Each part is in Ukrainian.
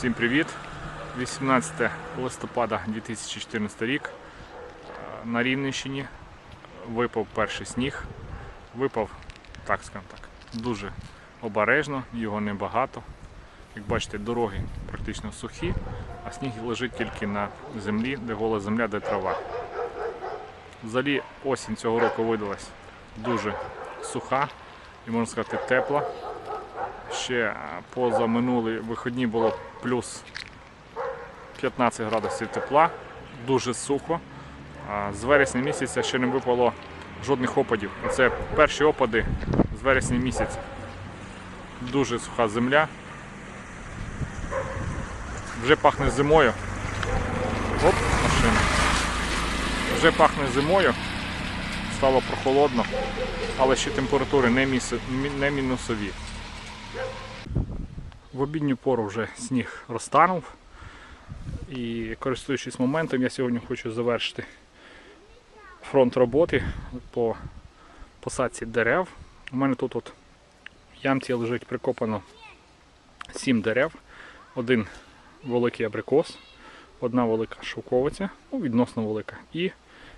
Всім привіт! 18 листопада 2014 рік. Е, На Рівненщині випав перший сніг. Випав, так скажемо так, дуже обережно, його небагато. Як бачите, дороги практично сухі, а сніг лежить тільки на землі, де гола земля, де трава. Взагалі осінь цього року видалась дуже суха і можна сказати тепла. Ще поза минулі вихідні було плюс 15 градусів тепла, дуже сухо. З вересня місяця ще не випало жодних опадів. Це перші опади з вересня місяця. Дуже суха земля. Вже пахне зимою. Оп, машина. Вже пахне зимою. Стало прохолодно, але ще температури не мінусові. В обідню пору вже сніг розтанув. І користуючись моментом, я сьогодні хочу завершити фронт роботи по посадці дерев. У мене тут от в ямці лежить прикопано 7 дерев, один великий абрикос, одна велика шовковиця, ну, відносно велика, і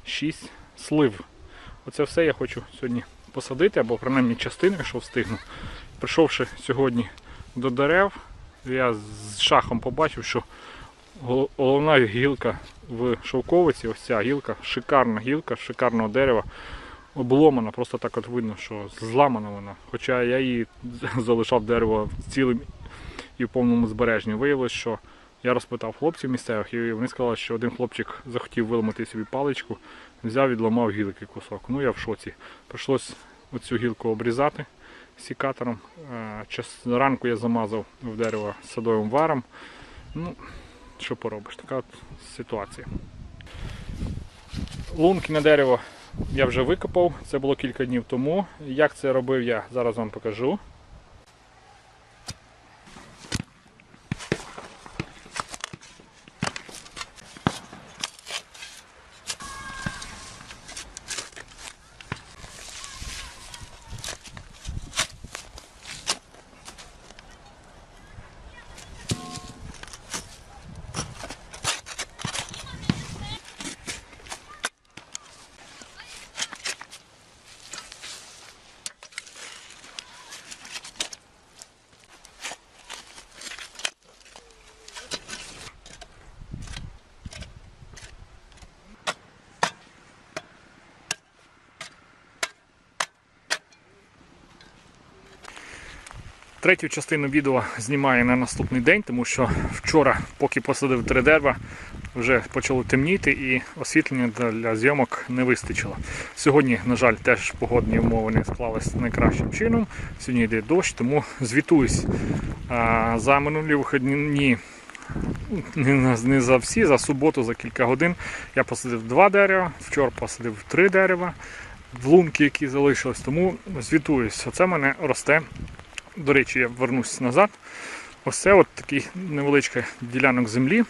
6 слив. Оце все я хочу сьогодні посадити, або принаймні частину, якщо встигну. Прийшовши сьогодні до дерев, я з шахом побачив, що головна гілка в шовковиці, ось ця гілка, шикарна гілка, шикарного дерева, обломана, просто так от видно, що зламана вона. Хоча я її залишав дерево цілим і в повному збереженні. Виявилось, що я розпитав хлопців місцевих, і вони сказали, що один хлопчик захотів виламати собі паличку, взяв, відламав гілки кусок. Ну я в шоці. Прийшлось оцю гілку обрізати сікатором. Е, Час зранку я замазав в дерево садовим варом. Ну, що поробиш, така от ситуація. Лунки на дерево я вже викопав, це було кілька днів тому. Як це робив я, зараз вам покажу. Третю частину відео знімаю на наступний день, тому що вчора, поки посадив три дерева, вже почало темніти і освітлення для- зйомок не вистачило. Сьогодні, на жаль, теж погодні умови не склались найкращим чином. Сьогодні йде дощ, тому звітуюсь за минулі вихідні. Не, за всі, за суботу, за кілька годин я посадив два дерева, вчора посадив три дерева, в лунки, які залишились, тому звітуюсь. Оце мене росте до речі, я вернусь назад. Ось це от такий невеличкий ділянок землі.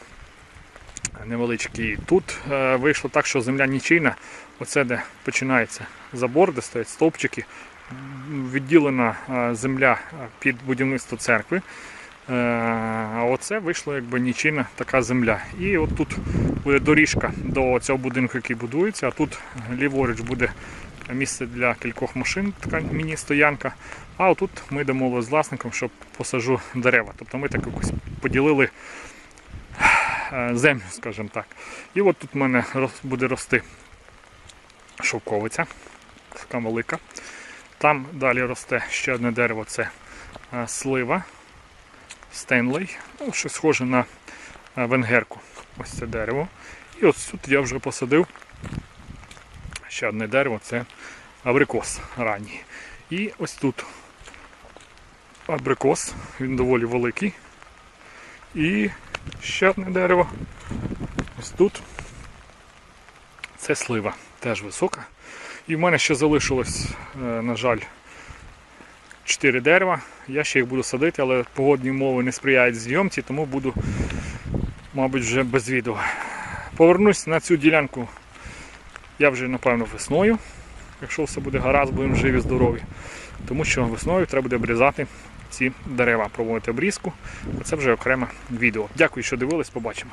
Невеличкий. Тут е, вийшло так, що земля нічийна. Оце де починається забор, де стоять стовпчики. Відділена е, земля е, під будівництво церкви. Е, А оце вийшло якби нічийна така земля. І от тут буде доріжка до цього будинку, який будується, а тут ліворуч буде місце для кількох машин, така міні-стоянка. А отут ми домовилися з власником, що посажу дерева. Тобто ми так якось поділили е, землю, скажімо так. І от тут в мене буде рости шовковиця, така велика. Там далі росте ще одне дерево це е, слива, Стенлей, ну, щось схоже на е, венгерку. Ось це дерево. І ось тут я вже посадив ще одне дерево це абрикос ранній. І ось тут абрикос, він доволі великий. І ще одне дерево. Ось тут. Це слива, теж висока. І в мене ще залишилось, е, на жаль, 4 дерева. Я ще їх буду садити, але погодні умови не сприяють зйомці, тому буду, мабуть, вже без відео. Повернусь на цю ділянку я вже, напевно, весною. Якщо все буде гаразд, будемо живі, здорові. Тому що весною треба буде обрізати ці дерева, проводити обрізку. Це вже окреме відео. Дякую, що дивились, побачимось.